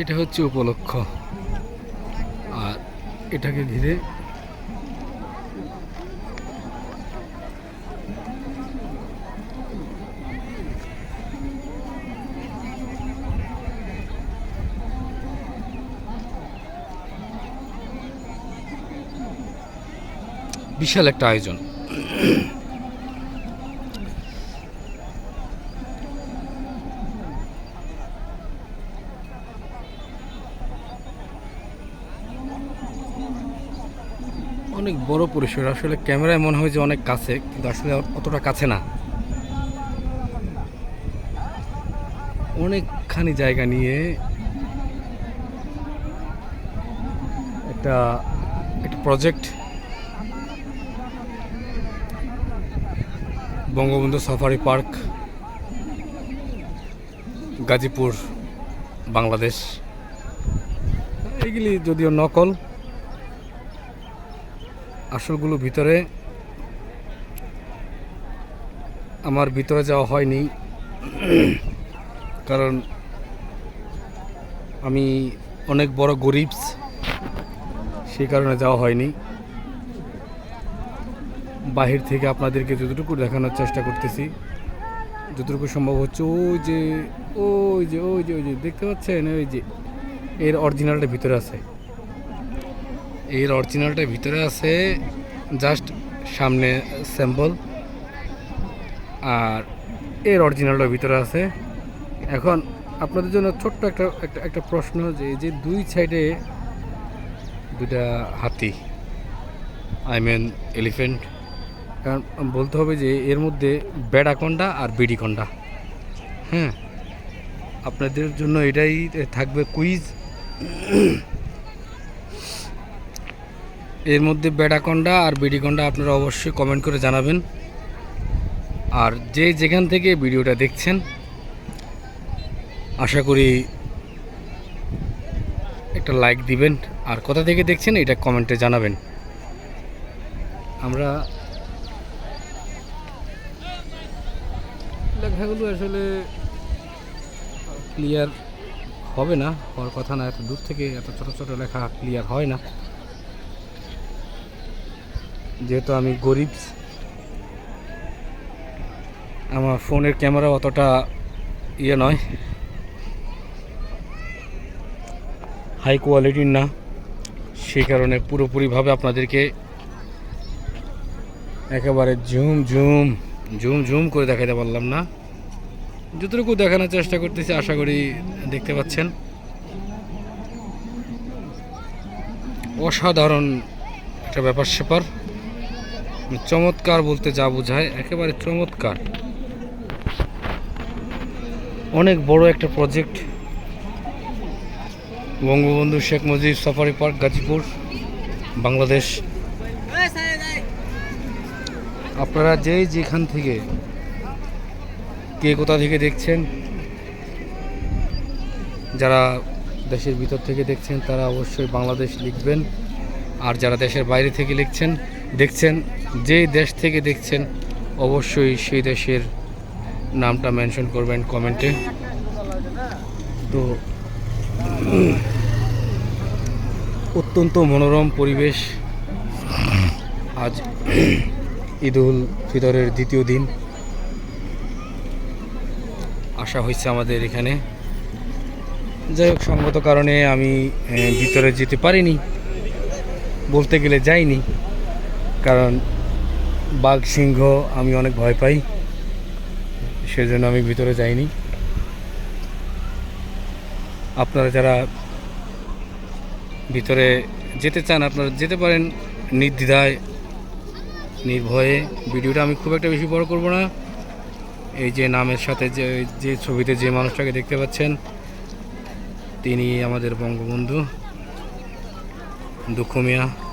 এটা হচ্ছে উপলক্ষ। আর এটাকে ঘিরে বিশাল একটা আয়োজন। অনেক বড় পরিসর। আসলে ক্যামেরায় মনে হয় যে অনেক কাছে, কিন্তু আসলে অতটা কাছে না। অনেকখানি জায়গা নিয়ে একটা একটা project Bangabandhu safari park Gazipur, Bangladesh. এগুলি যদিও নকল আসলগুলো ভিতরে আমার ভিতরে যাওয়া হয়নি। কারণ আমি অনেক বড় গরিব সেই কারণে যাওয়া হয়নি। বাহির থেকে আপনাদেরকে যতটুকু দেখানোর চেষ্টা করতেছি, যতটুকু সম্ভব হচ্ছে ওই যে ওই যে ওই যে ওই যে, দেখতে পাচ্ছেন? ওই যে, এর অরিজিনালটা ভিতরে আছে। এর অরিজিনালটা ভিতরে আছে জাস্ট সামনে স্যাম্পল আর এর অরিজিনালটা ভিতরে আছে। এখন আপনাদের জন্য ছোট্ট একটা একটা একটা প্রশ্ন যে যে দুই সাইডে দুটা হাতি আই মিন এলিফেন্ট কারণ বলতে হবে যে এর মধ্যে বেড়াকন্ডা আর বিডিকন্ডা হ্যাঁ আপনাদের জন্য এটাই থাকবে কুইজ এর মধ্যে বেড়াকন্ডা আর বিডিকন্ডা আপনারা অবশ্যই কমেন্ট করে জানাবেন। আর যে যেখান থেকে ভিডিওটা দেখছেন, আশা করি একটা লাইক দিবেন। আর কোথা থেকে দেখছেন, এটা কমেন্টে জানাবেন। আমরা লেখাগুলো আসলে ক্লিয়ার হবে না, হওয়ার কথা না, এত দূর থেকে এত ছোট ছোট লেখা ক্লিয়ার হয় না। যেহেতু আমি গরিব, আমার ফোনের ক্যামেরা অতটা ইয়ে নয়। হাই কোয়ালিটির না, সেই কারণে পুরোপুরিভাবে আপনাদেরকে একেবারে ঝুম ঝুম ঝুম ঝুম করে দেখাতে পারলাম না। যতটুকু দেখানোর চেষ্টা করতেছি, আশা করি দেখতে পাচ্ছেন। অসাধারণ একটা ব্যাপার স্যাপার চমৎকার বলতে যা বোঝায়, একেবারে চমৎকার। অনেক বড় একটা project Bangabandhu Sheikh Mujib safari park Gazipur, Bangladesh. আপনারা যে যেখান থেকে কে কোথা থেকে দেখছেন, যারা দেশের ভিতর থেকে দেখছেন, তারা অবশ্যই বাংলাদেশ লিখবেন। আর যারা দেশের বাইরে থেকে লিখছেন, দেখছেন যে দেশ থেকে দেখছেন, অবশ্যই সেই দেশের নামটা মেনশন করবেন কমেন্টে। তো, অত্যন্ত মনোরম পরিবেশ। আজ ঈদুল ফিতরের দ্বিতীয় দিন। আসা হয়েছে আমাদের এখানে। যাই হোক, সঙ্গত কারণে আমি ভিতরে যেতে পারিনি, বলতে গেলে যাইনি। কারণ বাঘ, সিংহ আমি অনেক ভয় পাই। সেজন্য আমি ভিতরে যাইনি। আপনারা যারা ভিতরে যেতে চান, আপনারা যেতে পারেন নির্দ্বিধায়, নির্ভয়ে। ভিডিওটা আমি খুব একটা বেশি বড় করব না। এই যে নামের সাথে যে যে ছবিতে যে মানুষটাকে দেখতে পাচ্ছেন, তিনি আমাদের বঙ্গবন্ধু। দুঃখ মিয়া।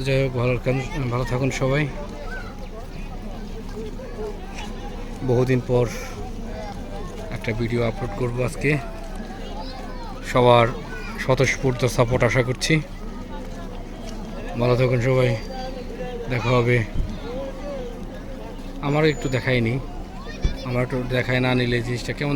তো যাই হোক, ভালো ভালো থাকুন সবাই। বহুদিন পর একটা ভিডিও আপলোড করব আজকে। সবার স্বতঃস্ফূর্ত সাপোর্ট আশা করছি। ভালো থাকুন সবাই, দেখা হবে। আমারও একটু দেখায়নি। আমার একটু দেখায় না নিলে জিনিসটা কেমন